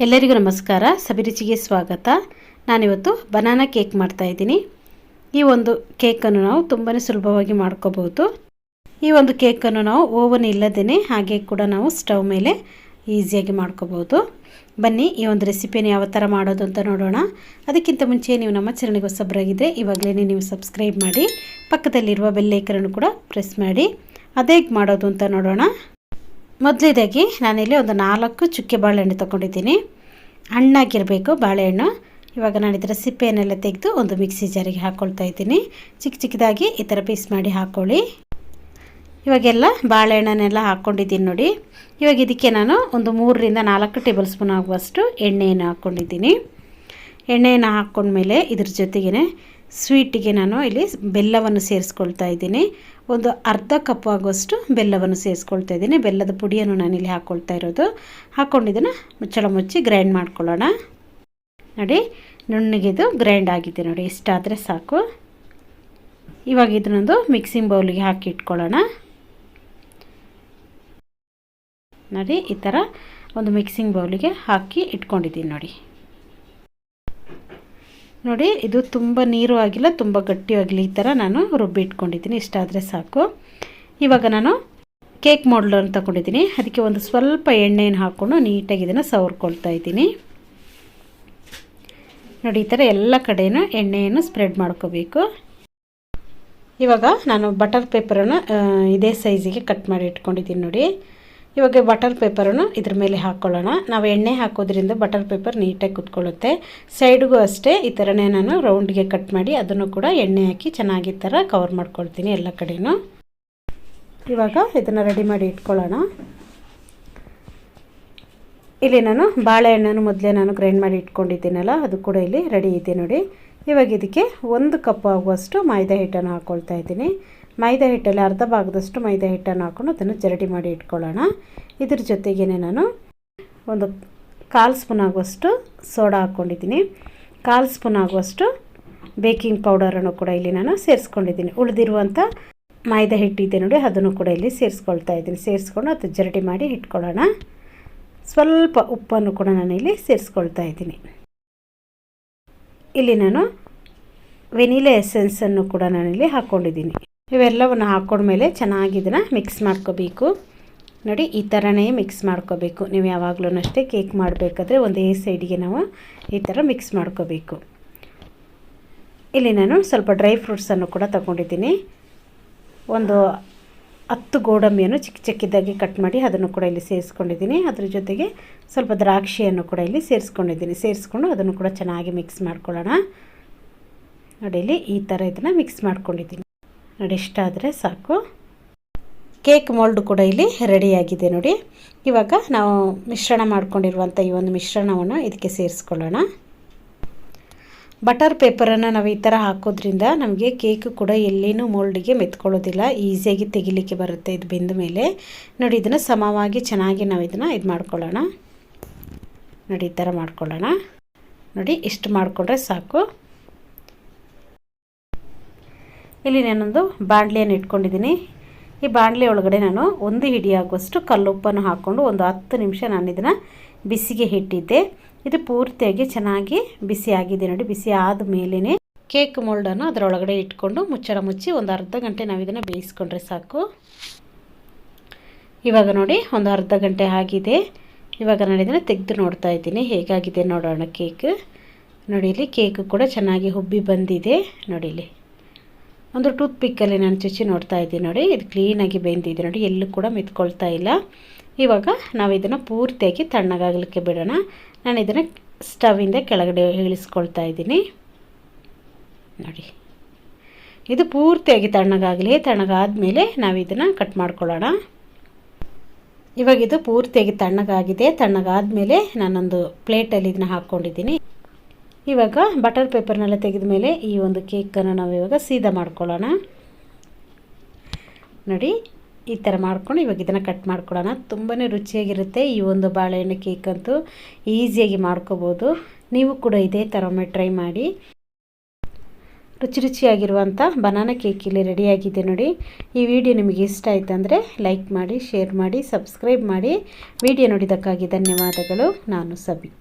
ಎಲ್ಲರಿಗೂ ನಮಸ್ಕಾರ. ಸಬಿರುಚಿಗೆ ಸ್ವಾಗತ. ನಾನಿವತ್ತು ಬನಾನಾ ಕೇಕ್ ಮಾಡ್ತಾಯಿದ್ದೀನಿ ಈ ಒಂದು ಕೇಕನ್ನು ನಾವು ತುಂಬಾ ಸುಲಭವಾಗಿ ಮಾಡ್ಕೋಬಹುದು. ಈ ಒಂದು ಕೇಕನ್ನು ನಾವು ಓವನ್ ಇಲ್ಲದೇ ಹಾಗೆ ಕೂಡ ನಾವು ಸ್ಟವ್ ಮೇಲೆ ಈಸಿಯಾಗಿ ಮಾಡ್ಕೋಬೋದು ಬನ್ನಿ, ಈ ಒಂದು ರೆಸಿಪಿನ ಯಾವ ಥರ ಮಾಡೋದು ಅಂತ ನೋಡೋಣ. ಅದಕ್ಕಿಂತ ಮುಂಚೆ ನೀವು ನಮ್ಮ ಚಾನಲ್ಗೆ ಹೊಸಬ್ರಾಗಿದ್ದರೆ ಇವಾಗಲೇ ನೀವು ಸಬ್ಸ್ಕ್ರೈಬ್ ಮಾಡಿ, ಪಕ್ಕದಲ್ಲಿರುವ ಬೆಲ್ಲೇಕರನ್ನು ಕೂಡ ಪ್ರೆಸ್ ಮಾಡಿ. ಅದೇ ಮಾಡೋದು ಅಂತ ನೋಡೋಣ. ಮೊದಲೇದಾಗಿ ನಾನಿಲ್ಲಿ ಒಂದು ನಾಲ್ಕು ಚುಕ್ಕೆ ಬಾಳೆಹಣ್ಣು ತೊಗೊಂಡಿದ್ದೀನಿ. ಹಣ್ಣಾಗಿರಬೇಕು ಬಾಳೆಹಣ್ಣು. ಇವಾಗ ನಾನು ಇದರ ಸಿಪ್ಪೆಯನ್ನೆಲ್ಲ ತೆಗೆದು ಒಂದು ಮಿಕ್ಸಿ ಜಾರಿಗೆ ಹಾಕ್ಕೊಳ್ತಾ ಇದ್ದೀನಿ. ಚಿಕ್ಕ ಚಿಕ್ಕದಾಗಿ ಈ ಥರ ಪೀಸ್ ಮಾಡಿ ಹಾಕ್ಕೊಳ್ಳಿ ಇವಾಗೆಲ್ಲ ಬಾಳೆಹಣ್ಣನ್ನೆಲ್ಲ ಹಾಕ್ಕೊಂಡಿದ್ದೀನಿ ನೋಡಿ. ಇವಾಗ ಇದಕ್ಕೆ ನಾನು ಒಂದು ಮೂರರಿಂದ ನಾಲ್ಕು ಟೇಬಲ್ ಸ್ಪೂನ್ ಆಗುವಷ್ಟು ಎಣ್ಣೆಯನ್ನು ಹಾಕ್ಕೊಂಡಿದ್ದೀನಿ ಎಣ್ಣೆಯನ್ನು ಹಾಕ್ಕೊಂಡ್ಮೇಲೆ ಇದ್ರ ಜೊತೆಗೇ ಸ್ವೀಟಿಗೆ ನಾನು ಇಲ್ಲಿ ಬೆಲ್ಲವನ್ನು ಸೇರಿಸ್ಕೊಳ್ತಾ ಇದ್ದೀನಿ. ಒಂದು ಅರ್ಧ ಕಪ್ ಆಗುವಷ್ಟು ಬೆಲ್ಲವನ್ನು ಸೇರಿಸ್ಕೊಳ್ತಾ ಇದ್ದೀನಿ. ಬೆಲ್ಲದ ಪುಡಿಯನ್ನು ನಾನಿಲ್ಲಿ ಹಾಕ್ಕೊಳ್ತಾ ಇರೋದು. ಹಾಕ್ಕೊಂಡಿದ್ದನ್ನು ಮುಚ್ಚಳ ಮುಚ್ಚಿ ಗ್ರೈಂಡ್ ಮಾಡ್ಕೊಳ್ಳೋಣ. ನೋಡಿ ನುಣ್ಣಗಿದು ಗ್ರೈಂಡ್ ಆಗಿದೆ ನೋಡಿ, ಇಷ್ಟಾದರೆ ಸಾಕು. ಇವಾಗ ಇದನ್ನೊಂದು ಮಿಕ್ಸಿಂಗ್ ಬೌಲಿಗೆ ಹಾಕಿ ಇಟ್ಕೊಳ್ಳೋಣ. ನೋಡಿ, ಈ ಥರ ಒಂದು ಮಿಕ್ಸಿಂಗ್ ಬೌಲಿಗೆ ಹಾಕಿ ಇಟ್ಕೊಂಡಿದ್ದೀನಿ ನೋಡಿ. ನೋಡಿ, ಇದು ತುಂಬ ನೀರು ಆಗಿಲ್ಲ, ತುಂಬ ಗಟ್ಟಿಯಾಗಲಿ ಈ ಥರ ನಾನು ರುಬ್ಬಿ ಇಟ್ಕೊಂಡಿದ್ದೀನಿ. ಇಷ್ಟಾದರೆ ಸಾಕು. ಇವಾಗ ನಾನು ಕೇಕ್ ಮಾಡಲನ್ನು ತಗೊಂಡಿದ್ದೀನಿ. ಅದಕ್ಕೆ ಒಂದು ಸ್ವಲ್ಪ ಎಣ್ಣೆಯನ್ನು ಹಾಕ್ಕೊಂಡು ನೀಟಾಗಿ ಇದನ್ನು ಸವರ್ಕೊಳ್ತಾ ಇದ್ದೀನಿ. ನೋಡಿ, ಈ ಥರ ಎಲ್ಲ ಕಡೆಯೂ ಎಣ್ಣೆಯನ್ನು ಸ್ಪ್ರೆಡ್ ಮಾಡ್ಕೋಬೇಕು. ಇವಾಗ ನಾನು ಬಟರ್ ಪೇಪರನ್ನು ಇದೇ ಸೈಜಿಗೆ ಕಟ್ ಮಾಡಿ ಇಟ್ಕೊಂಡಿದ್ದೀನಿ ನೋಡಿ. ಇವಾಗ ಬಟರ್ ಪೇಪರನ್ನು ಇದ್ರ ಮೇಲೆ ಹಾಕ್ಕೊಳ್ಳೋಣ ನಾವು ಎಣ್ಣೆ ಹಾಕೋದ್ರಿಂದ ಬಟರ್ ಪೇಪರ್ ನೀಟಾಗಿ ಕುತ್ಕೊಳ್ಳುತ್ತೆ. ಸೈಡ್ಗೂ ಅಷ್ಟೇ ಈ ಥರನೇ ನಾನು ರೌಂಡ್ಗೆ ಕಟ್ ಮಾಡಿ ಅದನ್ನು ಕೂಡ ಎಣ್ಣೆ ಹಾಕಿ ಚೆನ್ನಾಗಿ ಥರ ಕವರ್ ಮಾಡ್ಕೊಳ್ತೀನಿ ಎಲ್ಲ ಕಡೆಯೂ ಇವಾಗ ಇದನ್ನು ರೆಡಿ ಮಾಡಿ ಇಟ್ಕೊಳ್ಳೋಣ. ಇಲ್ಲಿ ನಾನು ಬಾಳೆಹಣ್ಣನ್ನು ಮೊದಲೇ ನಾನು ಗ್ರೈಂಡ್ ಮಾಡಿ ಇಟ್ಕೊಂಡಿದ್ದೀನಲ್ಲ, ಅದು ಕೂಡ ಇಲ್ಲಿ ರೆಡಿ ಇದೆ ನೋಡಿ. ಇವಾಗ ಇದಕ್ಕೆ ಒಂದು ಕಪ್ ಆಗುವಷ್ಟು ಮೈದಾ ಹಿಟ್ಟನ್ನು ಹಾಕ್ಕೊಳ್ತಾ ಇದ್ದೀನಿ. ಮೈದಾ ಹಿಟ್ಟಲ್ಲಿ ಅರ್ಧ ಭಾಗದಷ್ಟು ಮೈದಾ ಹಿಟ್ಟನ್ನು ಹಾಕ್ಕೊಂಡು ಅದನ್ನು ಜರಡಿ ಮಾಡಿ ಇಟ್ಕೊಳ್ಳೋಣ. ಇದ್ರ ಜೊತೆಗೇ ನಾನು ಒಂದು ಕಾಲು ಸ್ಪೂನ್ ಆಗುವಷ್ಟು ಸೋಡಾ ಹಾಕ್ಕೊಂಡಿದ್ದೀನಿ. ಕಾಲು ಸ್ಪೂನ್ ಆಗುವಷ್ಟು ಬೇಕಿಂಗ್ ಪೌಡರನ್ನು ಕೂಡ ಇಲ್ಲಿ ನಾನು ಸೇರಿಸ್ಕೊಂಡಿದ್ದೀನಿ. ಉಳಿದಿರುವಂಥ ಮೈದಾ ಹಿಟ್ಟಿದೆ ನೋಡಿ, ಅದನ್ನು ಕೂಡ ಇಲ್ಲಿ ಸೇರಿಸ್ಕೊಳ್ತಾ ಇದ್ದೀನಿ. ಸೇರಿಸ್ಕೊಂಡು ಅದು ಜರಡಿ ಮಾಡಿ ಇಟ್ಕೊಳ್ಳೋಣ. ಸ್ವಲ್ಪ ಉಪ್ಪನ್ನು ಕೂಡ ನಾನು ಇಲ್ಲಿ ಸೇರಿಸ್ಕೊಳ್ತಾ ಇದ್ದೀನಿ. ಇಲ್ಲಿ ನಾನು ವೆನಿಲಾ ಎಸೆನ್ಸನ್ನು ಕೂಡ ನಾನಿಲ್ಲಿ ಹಾಕ್ಕೊಂಡಿದ್ದೀನಿ. ಇವೆಲ್ಲವನ್ನು ಹಾಕ್ಕೊಂಡ್ಮೇಲೆ ಚೆನ್ನಾಗಿ ಇದನ್ನು ಮಿಕ್ಸ್ ಮಾಡ್ಕೋಬೇಕು. ನೋಡಿ, ಈ ಥರನೇ ಮಿಕ್ಸ್ ಮಾಡ್ಕೋಬೇಕು. ನೀವು ಯಾವಾಗಲೂ ಅಷ್ಟೇ ಕೇಕ್ ಮಾಡಬೇಕಾದ್ರೆ ಒಂದೇ ಸೈಡಿಗೆ ನಾವು ಈ ಥರ ಮಿಕ್ಸ್ ಮಾಡ್ಕೋಬೇಕು. ಇಲ್ಲಿ ನಾನು ಸ್ವಲ್ಪ ಡ್ರೈ ಫ್ರೂಟ್ಸನ್ನು ಕೂಡ ತಗೊಂಡಿದ್ದೀನಿ. ಒಂದು ಹತ್ತು ಗೋಡಂಬಿಯನ್ನು ಚಿಕ್ಕ ಚಿಕ್ಕದಾಗಿ ಕಟ್ ಮಾಡಿ ಅದನ್ನು ಕೂಡ ಇಲ್ಲಿ ಸೇರಿಸ್ಕೊಂಡಿದ್ದೀನಿ. ಅದ್ರ ಜೊತೆಗೆ ಸ್ವಲ್ಪ ದ್ರಾಕ್ಷಿಯನ್ನು ಕೂಡ ಇಲ್ಲಿ ಸೇರಿಸ್ಕೊಂಡಿದ್ದೀನಿ. ಸೇರಿಸ್ಕೊಂಡು ಅದನ್ನು ಕೂಡ ಚೆನ್ನಾಗಿ ಮಿಕ್ಸ್ ಮಾಡ್ಕೊಳ್ಳೋಣ. ನೋಡಿ, ಇಲ್ಲಿ ಈ ಥರ ಇದನ್ನು ಮಿಕ್ಸ್ ಮಾಡ್ಕೊಂಡಿದ್ದೀನಿ. ನೋಡಿ ಇಷ್ಟಾದರೆ ಸಾಕು. ಕೇಕ್ ಮೋಲ್ಡ್ ಕೂಡ ಇಲ್ಲಿ ರೆಡಿಯಾಗಿದೆ ನೋಡಿ. ಇವಾಗ ನಾವು ಮಿಶ್ರಣ ಮಾಡಿಕೊಂಡಿರುವಂಥ ಈ ಒಂದು ಮಿಶ್ರಣವನ್ನು ಇದಕ್ಕೆ ಸೇರಿಸ್ಕೊಳ್ಳೋಣ. ಬಟರ್ ಪೇಪರನ್ನು ನಾವು ಈ ಥರ ಹಾಕೋದ್ರಿಂದ ನಮಗೆ ಕೇಕ್ ಕೂಡ ಎಲ್ಲೇನೂ ಮೋಲ್ಡಿಗೆ ಮೆತ್ಕೊಳ್ಳೋದಿಲ್ಲ. ಈಸಿಯಾಗಿ ತೆಗಿಲಿಕ್ಕೆ ಬರುತ್ತೆ ಇದು ಬೆಂದ ಮೇಲೆ. ನೋಡಿ, ಇದನ್ನು ಸಮವಾಗಿ ಚೆನ್ನಾಗಿ ನಾವು ಇದನ್ನು ಇದು ಮಾಡ್ಕೊಳ್ಳೋಣ. ನೋಡಿ, ಈ ಥರ ಮಾಡ್ಕೊಳ್ಳೋಣ. ನೋಡಿ, ಇಷ್ಟು ಮಾಡಿಕೊಂಡ್ರೆ ಸಾಕು. ಇಲ್ಲಿ ನಾನೊಂದು ಬಾಣಲಿಯನ್ನು ಇಟ್ಕೊಂಡಿದ್ದೀನಿ. ಈ ಬಾಣಲಿ ಒಳಗಡೆ ನಾನು ಒಂದು ಹಿಡಿಯಾಗುವಷ್ಟು ಕಲ್ಲುಪ್ಪನ್ನು ಹಾಕ್ಕೊಂಡು ಒಂದು ಹತ್ತು ನಿಮಿಷ ನಾನು ಇದನ್ನು ಬಿಸಿಗೆ ಇಟ್ಟಿದ್ದೆ. ಇದು ಪೂರ್ತಿಯಾಗಿ ಚೆನ್ನಾಗಿ ಬಿಸಿ ಆಗಿದೆ ನೋಡಿ, ಬಿಸಿ ಆದ ಮೇಲೇ ಕೇಕ್ ಮೋಲ್ಡನ್ನು ಅದರೊಳಗಡೆ ಇಟ್ಕೊಂಡು ಮುಚ್ಚಳ ಮುಚ್ಚಿ ಒಂದು ಅರ್ಧ ಗಂಟೆ ನಾವು ಇದನ್ನು ಬೇಯಿಸ್ಕೊಂಡ್ರೆ ಸಾಕು. ಇವಾಗ ನೋಡಿ, ಒಂದು ಅರ್ಧ ಗಂಟೆ ಆಗಿದೆ. ಇವಾಗ ನಾನು ಇದನ್ನು ತೆಗೆದು ನೋಡ್ತಾ ಇದ್ದೀನಿ, ಹೇಗಾಗಿದೆ ನೋಡೋಣ ಕೇಕ್. ನೋಡಿ, ಇಲ್ಲಿ ಕೇಕು ಕೂಡ ಚೆನ್ನಾಗಿ ಹುಬ್ಬಿ ಬಂದಿದೆ. ನೋಡಿ ಇಲ್ಲಿ. ಒಂದು ಟೂತ್ ಪಿಕ್ಕಲ್ಲಿ ನಾನು ಚುಚ್ಚಿ ನೋಡ್ತಾ ಇದ್ದೀನಿ ನೋಡಿ. ಇದು ಕ್ಲೀನಾಗಿ ಬೆಂದಿದೆ ನೋಡಿ. ಎಲ್ಲೂ ಕೂಡ ಮೆತ್ಕೊಳ್ತಾ ಇಲ್ಲ. ಇವಾಗ ನಾವು ಇದನ್ನು ಪೂರ್ತಿಯಾಗಿ ತಣ್ಣಗಾಗಲಿಕ್ಕೆ ಬಿಡೋಣ. ನಾನು ಇದನ್ನು ಸ್ಟವಿಂದ ಕೆಳಗಡೆ ಇಳಿಸ್ಕೊಳ್ತಾ ಇದ್ದೀನಿ. ನೋಡಿ. ಇದು ಪೂರ್ತಿಯಾಗಿ ತಣ್ಣಗಾಗಲಿ ತಣ್ಣಗಾದ ನಾವು ಇದನ್ನು ಕಟ್ ಮಾಡ್ಕೊಳ್ಳೋಣ. ಇವಾಗ ಇದು ಪೂರ್ತಿಯಾಗಿ ತಣ್ಣಗಾಗಿದೆ. ತಣ್ಣಗಾದ ಮೇಲೆ ನಾನೊಂದು ಪ್ಲೇಟಲ್ಲಿ ಇದನ್ನ ಹಾಕ್ಕೊಂಡಿದ್ದೀನಿ. ಇವಾಗ ಬಟರ್ ಪೇಪರ್ನೆಲ್ಲ ತೆಗೆದ ಮೇಲೆ ಈ ಒಂದು ಕೇಕನ್ನು ನಾವು ಇವಾಗ ಸೀದಾ ಮಾಡ್ಕೊಳ್ಳೋಣ. ನೋಡಿ, ಈ ಥರ ಮಾಡ್ಕೊಂಡು ಇವಾಗ ಇದನ್ನು ಕಟ್ ಮಾಡ್ಕೊಳ್ಳೋಣ. ತುಂಬಾ ರುಚಿಯಾಗಿರುತ್ತೆ ಈ ಒಂದು ಬಾಳೆಹಣ್ಣು ಕೇಕ್ ಅಂತೂ. ಈಸಿಯಾಗಿ ಮಾಡ್ಕೋಬೋದು. ನೀವು ಕೂಡ ಇದೇ ಥರ ಒಮ್ಮೆ ಟ್ರೈ ಮಾಡಿ. ರುಚಿ ರುಚಿಯಾಗಿರುವಂಥ ಬನಾನಾ ಕೇಕ್ ಇಲ್ಲಿ ರೆಡಿಯಾಗಿದೆ ನೋಡಿ. ಈ ವಿಡಿಯೋ ನಿಮಗೆ ಇಷ್ಟ ಆಯ್ತಂದರೆ ಲೈಕ್ ಮಾಡಿ ಶೇರ್ ಮಾಡಿ ಸಬ್ಸ್ಕ್ರೈಬ್ ಮಾಡಿ. ವಿಡಿಯೋ ನೋಡಿದ್ದಕ್ಕಾಗಿ ಧನ್ಯವಾದಗಳು. ನಾನು ಸಬಿ.